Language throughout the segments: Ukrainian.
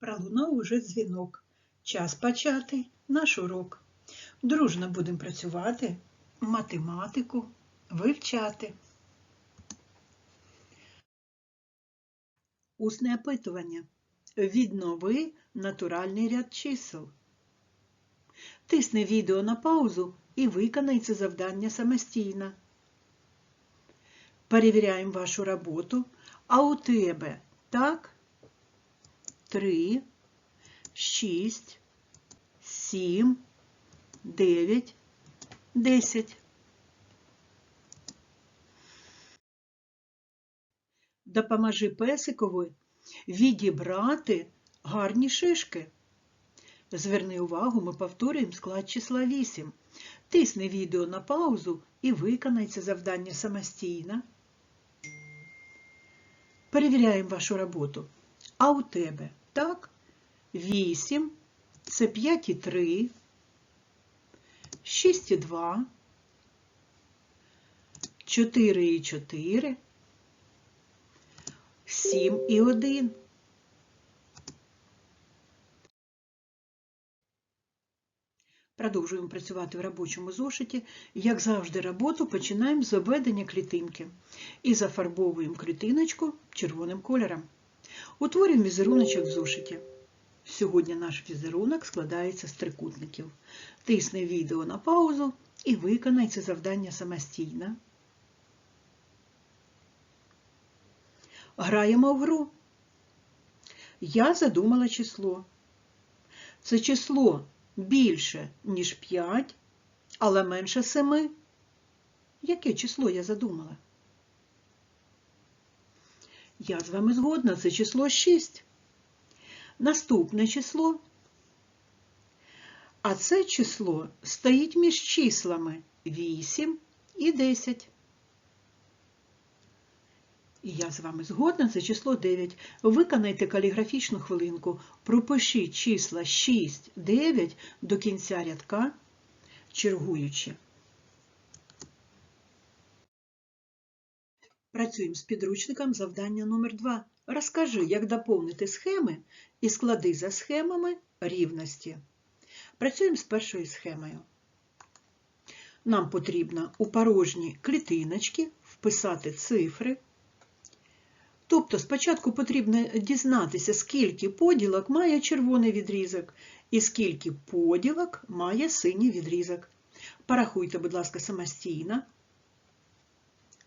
Пролунав уже дзвінок. Час почати наш урок. Дружно будемо працювати, математику вивчати. Усне опитування. Віднови натуральний ряд чисел. Тисни відео на паузу і виконай це завдання самостійно. Перевіряємо вашу роботу. А у тебе так? 3, 6, 7, 9, 10. Допоможи песикові відібрати гарні шишки. Зверни увагу, ми повторюємо склад числа 8. Тисни відео на паузу і виконай це завдання самостійно. Перевіряємо вашу роботу. А у тебе, так? 8, це 5,3, 6,2, 4,4, 7,1. Продовжуємо працювати в робочому зошиті. Як завжди, роботу починаємо з обведення клітинки і зафарбовуємо клітиночку червоним кольором. Утворюємо візеруночок в зошиті. Сьогодні наш візерунок складається з трикутників. Тисни відео на паузу і виконай це завдання самостійно. Граємо в гру. Я задумала число. Це число більше, ніж 5, але менше 7. Яке число я задумала? Я з вами згодна, це число 6. Наступне число. А це число стоїть між числами 8 і 10. І я з вами згодна, це число 9. Виконайте каліграфічну хвилинку. Пропишіть числа 6, 9 до кінця рядка, чергуючи. Працюємо з підручником завдання номер 2. Розкажи, як доповнити схеми і склади за схемами рівності. Працюємо з першою схемою. Нам потрібно у порожні клітиночки вписати цифри. Тобто спочатку потрібно дізнатися, скільки поділок має червоний відрізок і скільки поділок має синій відрізок. Порахуйте, будь ласка, самостійно.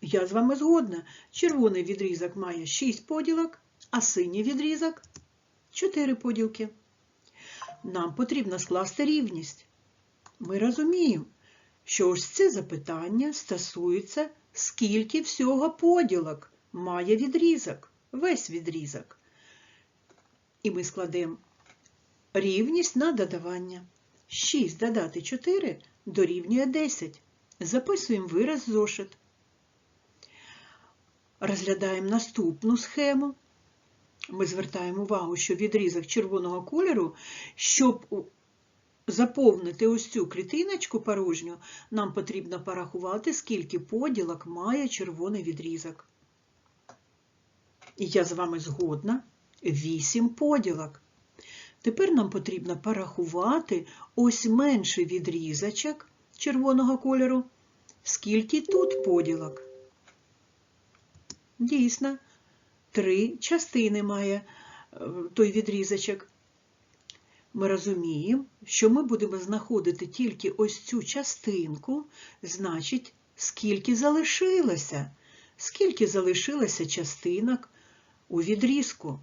Я з вами згодна. Червоний відрізок має 6 поділок, а синій відрізок 4 поділки. Нам потрібно скласти рівність. Ми розуміємо, що ось це запитання стосується, скільки всього поділок має відрізок, весь відрізок. І ми складемо рівність на додавання. 6 додати 4 дорівнює 10. Записуємо вираз зошит. Розглядаємо наступну схему. Ми звертаємо увагу, що відрізок червоного кольору, щоб заповнити ось цю клітиночку порожню, нам потрібно порахувати, скільки поділок має червоний відрізок. І я з вами згодна. 8 поділок. Тепер нам потрібно порахувати ось менший відрізочок червоного кольору. Скільки тут поділок? Дійсно, три частини має той відрізочок. Ми розуміємо, що ми будемо знаходити тільки ось цю частинку, значить, скільки залишилося, скільки залишилося частинок у відрізку.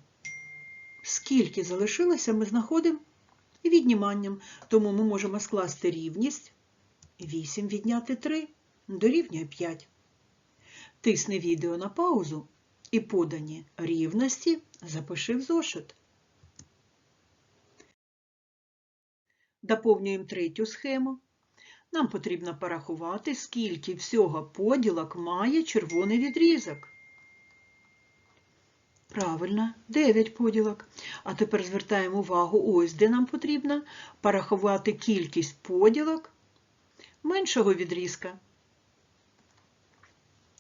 Скільки залишилося, ми знаходимо відніманням, тому ми можемо скласти рівність 8 відняти 3 дорівнює 5. Тисни відео на паузу і подані рівності запиши в зошит. Доповнюємо третю схему. Нам потрібно порахувати, скільки всього поділок має червоний відрізок. Правильно, 9 поділок. А тепер звертаємо увагу, ось де нам потрібно порахувати кількість поділок меншого відрізка.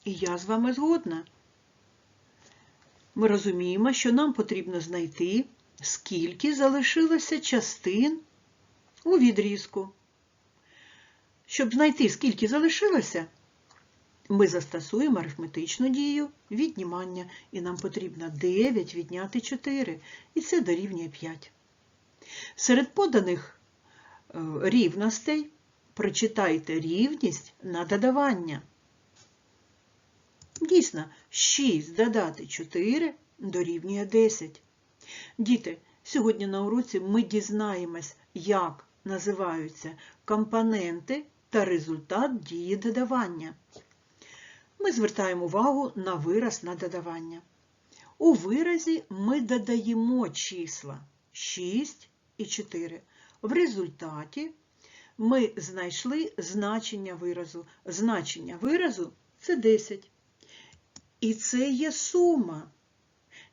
І я з вами згодна. Ми розуміємо, що нам потрібно знайти скільки залишилося частин у відрізку. Щоб знайти, скільки залишилося, ми застосуємо арифметичну дію віднімання, і нам потрібно 9 відняти 4, і це дорівнює 5. Серед поданих е, рівностей прочитайте рівність на додавання. Дійсно, 6 додати 4 дорівнює 10. Діти, сьогодні на уроці ми дізнаємось, як називаються компоненти та результат дії додавання. Ми звертаємо увагу на вираз на додавання. У виразі ми додаємо числа 6 і 4. В результаті ми знайшли значення виразу. Значення виразу це 10. І це є сума.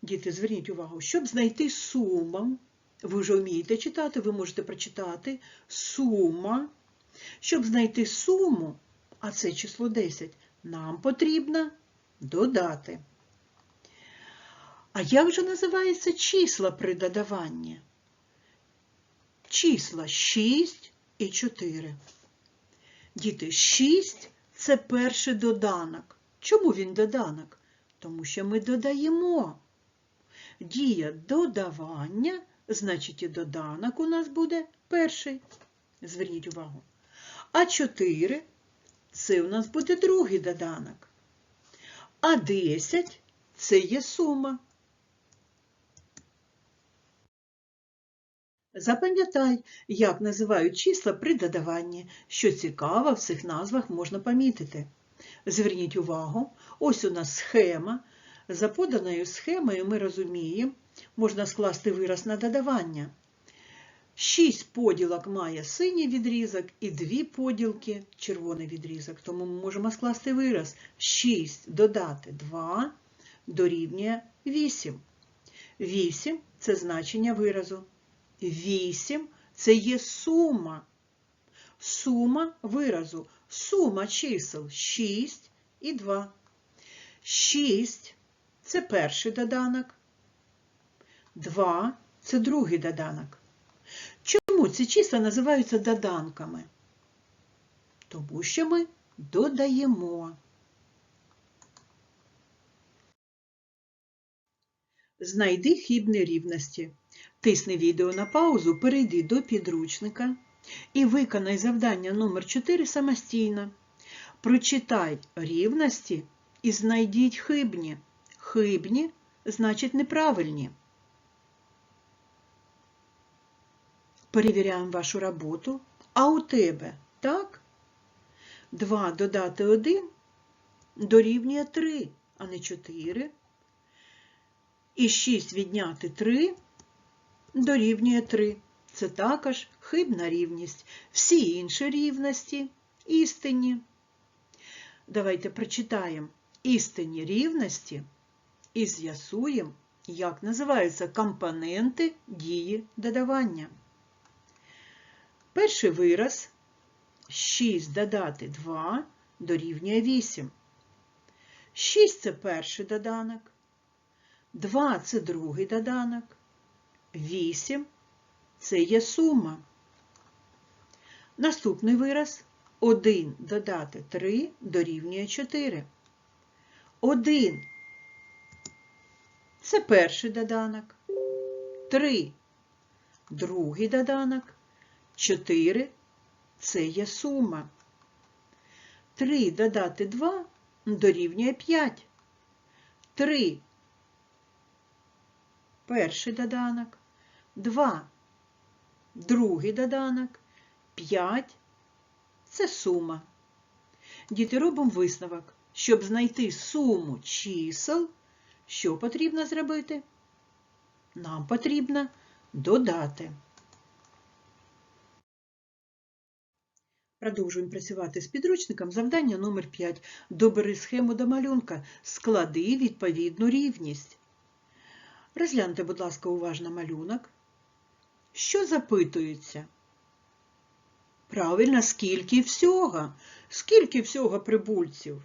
Діти, зверніть увагу, щоб знайти суму, ви вже вмієте читати, ви можете прочитати сума. Щоб знайти суму, а це число 10, нам потрібно додати. А як же називаються числа при додаванні? Числа 6 і 4. Діти, 6 це перший доданок. Чому він доданок? Тому що ми додаємо. Дія додавання, значить і доданок у нас буде перший. Зверніть увагу. А 4 це у нас буде другий доданок. А 10 це є сума. Запам'ятай, як називають числа при додаванні. Що цікаво, в цих назвах можна помітити. Зверніть увагу, ось у нас схема. За поданою схемою ми розуміємо, можна скласти вираз на додавання. Шість поділок має синій відрізок і дві поділки червоний відрізок. Тому ми можемо скласти вираз 6 додати 2 дорівнює 8. 8 це значення виразу. 8 це є сума. Сума виразу. Сума чисел 6 і 2. 6 це перший доданок. 2 це другий доданок. Чому ці числа називаються доданками? Тому що ми додаємо. Знайди хібні рівності. Тисни відео на паузу, перейди до підручника і виконай завдання номер 4 самостійно. Прочитай рівності і знайдіть хибні. Хибні значить неправильні. Перевіряємо вашу роботу. А у тебе, так? 2 додати 1 дорівнює 3, а не 4. І 6 відняти 3 дорівнює 3. Це також хибна рівність. Всі інші рівності істинні. Давайте прочитаємо істинні рівності і з'ясуємо, як називаються компоненти дії додавання. Перший вираз 6 додати 2 дорівнює 8. 6 це перший доданок, 2 це другий доданок, 8 це є сума. Наступний вираз 1 додати 3 дорівнює 4. 1 це перший доданок, 3 другий доданок, 4 це є сума. 3 додати 2 дорівнює 5. 3 перший доданок, 2 другий доданок, 5 це сума. Діти робимо висновок. Щоб знайти суму чисел, що потрібно зробити? Нам потрібно додати. Продовжуємо працювати з підручником. Завдання номер 5. Добери схему до малюнка. Склади відповідну рівність. Розгляньте, будь ласка, уважно малюнок. Що запитується? Правильно, скільки всього? Скільки всього прибульців?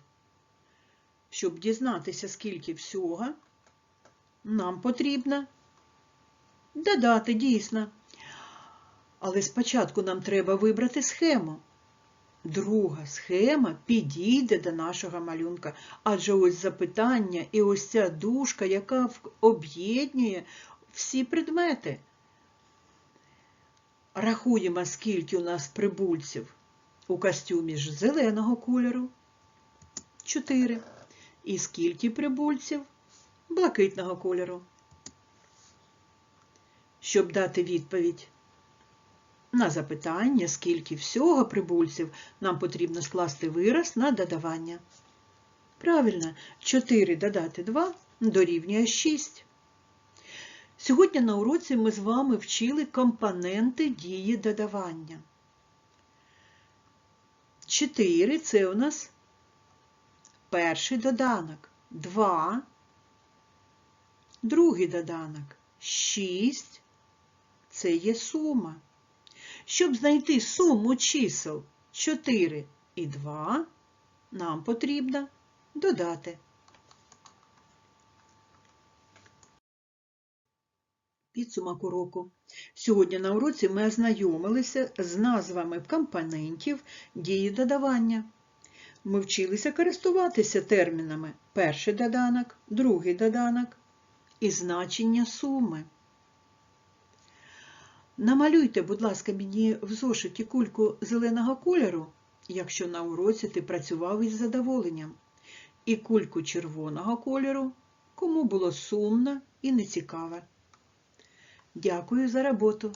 Щоб дізнатися, скільки всього, нам потрібно Додати, дійсно. Але спочатку нам треба вибрати схему. Друга схема підійде до нашого малюнка, адже ось запитання і ось ця дужка, яка об'єднує всі предмети. Рахуємо, скільки у нас прибульців у костюмі ж зеленого кольору. Чотири. І скільки прибульців блакитного кольору. Щоб дати відповідь на запитання, скільки всього прибульців, нам потрібно скласти вираз на додавання. Правильно, 4 додати 2 дорівнює 6. Сьогодні на уроці ми з вами вчили компоненти дії додавання. 4 це у нас перший доданок. 2 другий доданок. 6 це є сума. Щоб знайти суму чисел 4 і 2, нам потрібно додати. Підсумок уроку. Сьогодні на уроці ми ознайомилися з назвами компонентів дії додавання. Ми вчилися користуватися термінами перший доданок, другий доданок і значення суми. Намалюйте, будь ласка, мені в зошиті кульку зеленого кольору, якщо на уроці ти працював із задоволенням, і кульку червоного кольору, кому було сумно і нецікаво. Дякую за роботу.